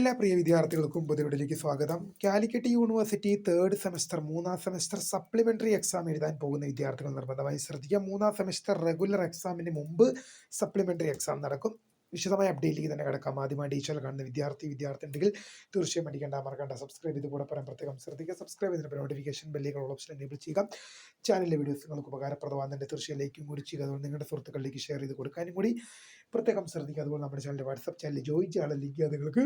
എല്ലാ പ്രിയ വിദ്യാർത്ഥികൾക്കും പുതിയവിടിലേക്ക് സ്വാഗതം. കാലിക്കറ്റ് യൂണിവേഴ്സിറ്റി തേർഡ് സെമസ്റ്റർ മൂന്നാം സെമസ്റ്റർ സപ്ലിമെന്ററി എക്സാം എഴുതാൻ പോകുന്ന വിദ്യാർത്ഥികൾ നിർബന്ധമായി ശ്രദ്ധിക്കുക. മൂന്നാം സെമസ്റ്റർ റെഗുലർ എക്സാമിന് മുമ്പ് സപ്ലിമെന്ററി എക്സാം നടക്കും. വിശദമായ അപ്ഡേറ്റിലേക്ക് തന്നെ കിടക്കാം. ആദ്യമായി ഡീറ്റെയിൽ കാണുന്ന വിദ്യാർത്ഥി വിദ്യാർത്ഥി ഉണ്ടെങ്കിൽ തീർച്ചയായും പഠിക്കേണ്ട മറക്കണ്ട. സബ്സ്ക്രൈബ് ചെയ്ത് കൂടെ പറയാൻ പ്രത്യേകം ശ്രദ്ധിക്കുക. സബ്സ്ക്രൈബ് ചെയ്തിട്ട് നോട്ടിഫിക്കേഷൻ ബെല്ലുകൾ ഓപ്ഷൻ എനേബിൾ ചെയ്യുക. ചാനലിലെ വീഡിയോസ് നിങ്ങൾക്ക് ഉപകാരപ്രദമാകുന്നുണ്ട് തീർച്ചയായും ലൈക്കും കൂടി ചെയ്യുക. അതുകൊണ്ട് നിങ്ങളുടെ സുഹൃത്തുക്കളിലേക്ക് ഷെയർ ചെയ്ത് കൊടുക്കാനും കൂടി പ്രത്യേകം ശ്രദ്ധിക്കുക. അതുപോലെ നമ്മുടെ ചാനലിന്റെ വാട്സപ്പ് ചാനലിൽ ജോയിൻ ചെയ്യാനുള്ള ലിങ്ക് നിങ്ങൾക്ക്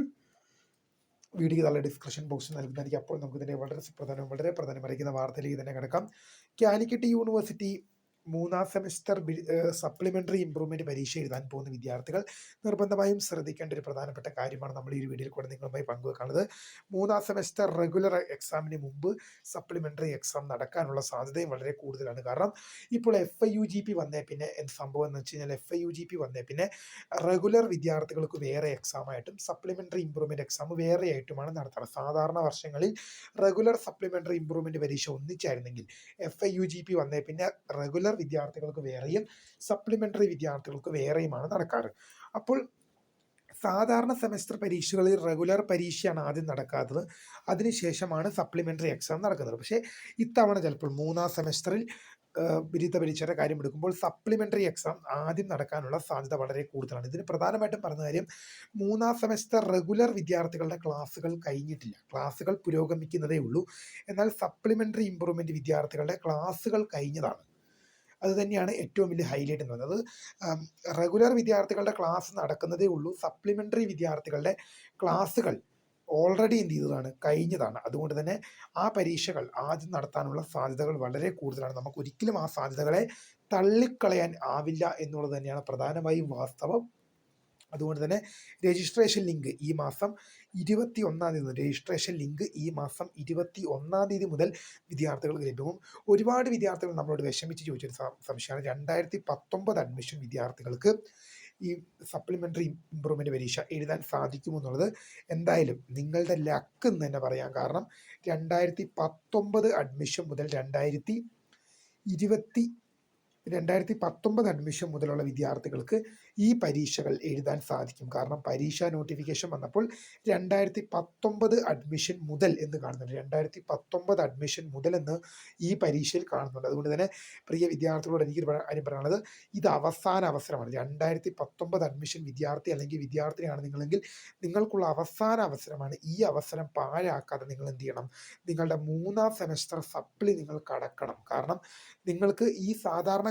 വീഡിയോ താഴെ ഡിസ്ക്രിപ്ഷൻ ബോക്സിൽ നൽകുന്നതായിരിക്കും. അപ്പോൾ നമുക്ക് ഇതിനെ വളരെ പ്രധാനം വളരെ പ്രധാനമായിരിക്കുന്ന വാർത്തയിലേക്ക് തന്നെ കിടക്കാം. കാലിക്കറ്റ് യൂണിവേഴ്സിറ്റി മൂന്നാം സെമിസ്റ്റർ സപ്ലിമെന്ററി ഇംപ്രൂവ്മെന്റ് പരീക്ഷ എഴുതാൻ പോകുന്ന വിദ്യാർത്ഥികൾ നിർബന്ധമായും ശ്രദ്ധിക്കേണ്ട ഒരു പ്രധാനപ്പെട്ട കാര്യമാണ് നമ്മൾ ഈ ഒരു വീഡിയോയിൽ കൂടെ നിങ്ങളുമായി പങ്കുവെക്കുന്നത് മൂന്നാം സെമിസ്റ്റർ റെഗുലർ എക്സാമിന് മുമ്പ് സപ്ലിമെന്ററി എക്സാം നടക്കാനുള്ള സാധ്യതയും വളരെ കൂടുതലാണ്. കാരണം ഇപ്പോൾ F I U G P വന്നേ പിന്നെ എന്ത് സംഭവം എന്ന് വെച്ച് കഴിഞ്ഞാൽ F I U G P വന്നേ പിന്നെ റെഗുലർ വിദ്യാർത്ഥികൾക്ക് വേറെ എക്സാം ആയിട്ടും സപ്ലിമെന്ററി ഇമ്പ്രൂവ്മെന്റ് എക്സാം വേറെ ആയിട്ടുമാണ് നടത്തുന്നത് സാധാരണ വർഷങ്ങളിൽ റെഗുലർ സപ്ലിമെന്ററി ഇംപ്രൂവ്മെന്റ് പരീക്ഷ ഒന്നിച്ചായിരുന്നെങ്കിൽ F I U G P വന്നേ പിന്നെ റെഗുലർ വിദ്യാർത്ഥികൾക്ക് വേറെയും സപ്ലിമെന്ററി വിദ്യാർത്ഥികൾക്ക് വേറെയുമാണ് നടക്കാറ്. അപ്പോൾ സാധാരണ സെമസ്റ്റർ പരീക്ഷകളിൽ റെഗുലർ പരീക്ഷയാണ് ആദ്യം നടക്കാത്തത്. അതിനുശേഷമാണ് സപ്ലിമെന്ററി എക്സാം നടക്കുന്നത്. പക്ഷേ ഇത്തവണ ചിലപ്പോൾ മൂന്നാം സെമസ്റ്ററിൽ ബിരുദ പരീക്ഷയുടെ കാര്യം എടുക്കുമ്പോൾ സപ്ലിമെന്ററി എക്സാം ആദ്യം നടക്കാനുള്ള സാധ്യത വളരെ കൂടുതലാണ്. ഇതിന് പ്രധാനമായിട്ടും പറഞ്ഞ കാര്യം മൂന്നാം സെമസ്റ്റർ റെഗുലർ വിദ്യാർത്ഥികളുടെ ക്ലാസ്സുകൾ കഴിഞ്ഞിട്ടില്ല. ക്ലാസ്സുകൾ പുരോഗമിക്കുന്നതേ ഉള്ളൂ. എന്നാൽ സപ്ലിമെന്ററി ഇമ്പ്രൂവ്മെന്റ് വിദ്യാർത്ഥികളുടെ ക്ലാസ്സുകൾ കഴിഞ്ഞതാണ്. അത് തന്നെയാണ് ഏറ്റവും വലിയ ഹൈലൈറ്റ് എന്ന് പറയുന്നത്. റെഗുലർ വിദ്യാർത്ഥികളുടെ ക്ലാസ് നടക്കുന്നതേ ഉള്ളൂ. സപ്ലിമെന്ററി വിദ്യാർത്ഥികളുടെ ക്ലാസ്സുകൾ ഓൾറെഡി എന്ത് ചെയ്തതാണ്? കഴിഞ്ഞതാണ്. അതുകൊണ്ട് തന്നെ ആ പരീക്ഷകൾ ആദ്യം നടത്താനുള്ള സാധ്യതകൾ വളരെ കൂടുതലാണ്. നമുക്ക് ഒരിക്കലും ആ സാധ്യതകളെ തള്ളിക്കളയാൻ ആവില്ല എന്നുള്ളത് തന്നെയാണ് പ്രധാനമായും വാസ്തവം. അതുകൊണ്ട് തന്നെ രജിസ്ട്രേഷൻ ലിങ്ക് ഈ മാസം ഇരുപത്തി ഒന്നാം തീയതി രജിസ്ട്രേഷൻ ലിങ്ക് ഈ മാസം ഇരുപത്തി ഒന്നാം തീയതി മുതൽ വിദ്യാർത്ഥികൾക്ക് ലഭ്യവും ഒരുപാട് വിദ്യാർത്ഥികൾ നമ്മളോട് വിഷമിച്ച് ചോദിച്ചൊരു സംശയമാണ്. രണ്ടായിരത്തി പത്തൊമ്പത് അഡ്മിഷൻ വിദ്യാർത്ഥികൾക്ക് ഈ സപ്ലിമെന്ററി ഇമ്പ്രൂവ്മെന്റ് പരീക്ഷ എഴുതാൻ സാധിക്കുമെന്നുള്ളത് എന്തായാലും നിങ്ങളുടെ ലക്ക് എന്ന് തന്നെ പറയാം. കാരണം രണ്ടായിരത്തി പത്തൊമ്പത് അഡ്മിഷൻ മുതൽ രണ്ടായിരത്തി ഇരുപത്തി രണ്ടായിരത്തി പത്തൊമ്പത് അഡ്മിഷൻ മുതലുള്ള വിദ്യാർത്ഥികൾക്ക് ഈ പരീക്ഷകൾ എഴുതാൻ സാധിക്കും. കാരണം പരീക്ഷാ നോട്ടിഫിക്കേഷൻ വന്നപ്പോൾ രണ്ടായിരത്തി പത്തൊമ്പത് അഡ്മിഷൻ മുതൽ എന്ന് കാണുന്നുണ്ട്. രണ്ടായിരത്തി പത്തൊമ്പത് അഡ്മിഷൻ മുതൽ എന്ന് ഈ പരീക്ഷയിൽ കാണുന്നുണ്ട്. അതുകൊണ്ട് തന്നെ പ്രിയ വിദ്യാർത്ഥികളോട് എനിക്ക് കാര്യം പറയാനുള്ളത്. ഇത് അവസാന അവസരമാണ്. രണ്ടായിരത്തി പത്തൊമ്പത് അഡ്മിഷൻ വിദ്യാർത്ഥി അല്ലെങ്കിൽ വിദ്യാർത്ഥിനിയാണ് നിങ്ങളെങ്കിൽ നിങ്ങൾക്കുള്ള അവസാന അവസരമാണ് ഈ അവസരം പാഴാക്കാതെ നിങ്ങൾ എന്ത് ചെയ്യണം? നിങ്ങളുടെ മൂന്നാം സെമസ്റ്റർ സപ്ലി നിങ്ങൾ കടക്കണം. കാരണം നിങ്ങൾക്ക് ഈ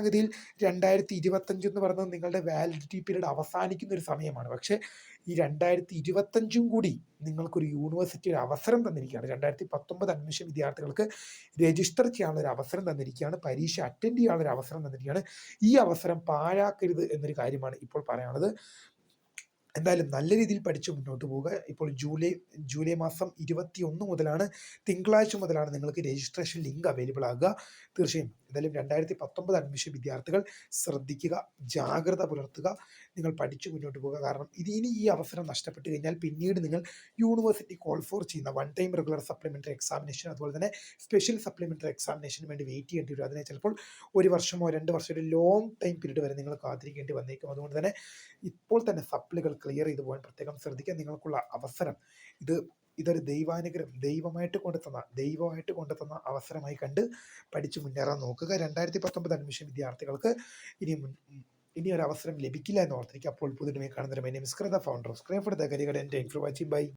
സാധാരണഗതിയിൽ രണ്ടായിരത്തി ഇരുപത്തഞ്ച് എന്ന് പറയുന്നത് നിങ്ങളുടെ വാലിഡിറ്റി പീരീഡ് അവസാനിക്കുന്ന ഒരു സമയമാണ്. പക്ഷേ ഈ രണ്ടായിരത്തി ഇരുപത്തഞ്ചും കൂടി നിങ്ങൾക്കൊരു യൂണിവേഴ്സിറ്റിയുടെ അവസരം തന്നിരിക്കുകയാണ്. രണ്ടായിരത്തി പത്തൊമ്പത് അഡ്മിഷൻ വിദ്യാർത്ഥികൾക്ക് രജിസ്റ്റർ ചെയ്യാനുള്ള ഒരു അവസരം തന്നിരിക്കുകയാണ്. പരീക്ഷ അറ്റൻഡ് ചെയ്യാനുള്ള ഒരു അവസരം തന്നിരിക്കുകയാണ്. ഈ അവസരം പാഴാക്കരുത് എന്നൊരു കാര്യമാണ് ഇപ്പോൾ പറയാനുള്ളത്. എന്തായാലും നല്ല രീതിയിൽ പഠിച്ച് മുന്നോട്ട് പോവുക. ഇപ്പോൾ ജൂലൈ ജൂലൈ മാസം ഇരുപത്തി ഒന്ന് മുതലാണ് തിങ്കളാഴ്ച മുതലാണ് നിങ്ങൾക്ക് രജിസ്ട്രേഷൻ ലിങ്ക് അവൈലബിൾ ആകുക തീർച്ചയായും എന്തായാലും രണ്ടായിരത്തി പത്തൊമ്പത് അഡ്മിഷൻ വിദ്യാർത്ഥികൾ ശ്രദ്ധിക്കുക ജാഗ്രത പുലർത്തുക നിങ്ങൾ പഠിച്ചു മുന്നോട്ട് പോകുക. കാരണം ഇത് ഇനി ഈ അവസരം നഷ്ടപ്പെട്ട് കഴിഞ്ഞാൽ പിന്നീട് നിങ്ങൾ യൂണിവേഴ്സിറ്റി കോൾ ഫോർ ചെയ്യുന്ന one time regular supplementary examination അതുപോലെ തന്നെ സ്പെഷ്യൽ സപ്ലിമെന്ററി എക്സാമിനേഷന് വേണ്ടി വെയിറ്റ് ചെയ്യേണ്ടി വരും. അതിനെ ചിലപ്പോൾ ഒരു വർഷമോ രണ്ട് വർഷമോ ഒരു ലോങ് ടൈം പീരീഡ് വരെ നിങ്ങൾ കാത്തിരിക്കേണ്ടി വന്നേക്കും. അതുകൊണ്ട് തന്നെ ഇപ്പോൾ തന്നെ സപ്ലികൾ ക്ലിയർ ചെയ്തു പോകാൻ പ്രത്യേകം ശ്രദ്ധിക്കുക. നിങ്ങൾക്കുള്ള അവസരം ഇത് ഇതൊരു ദൈവാനുഗ്രഹം ദൈവമായിട്ട് കൊണ്ടുതന്ന ദൈവമായിട്ട് കൊണ്ടുതന്ന അവസരമായി കണ്ട് പഠിച്ചു മുന്നേറാൻ നോക്കുക. രണ്ടായിരത്തി പത്തൊമ്പത് അഡ്മിഷൻ വിദ്യാർത്ഥികൾക്ക് ഇനി ഇനി ഒരു അവസരം ലഭിക്കില്ല എന്ന് ഓർത്തിരിക്കുക. അപ്പോൾ പുതുമയെ കാണുന്ന my name founder screen for the കരികട എന്റെ ഇൻഫ്രൂ വാച്ചിങ് ബൈ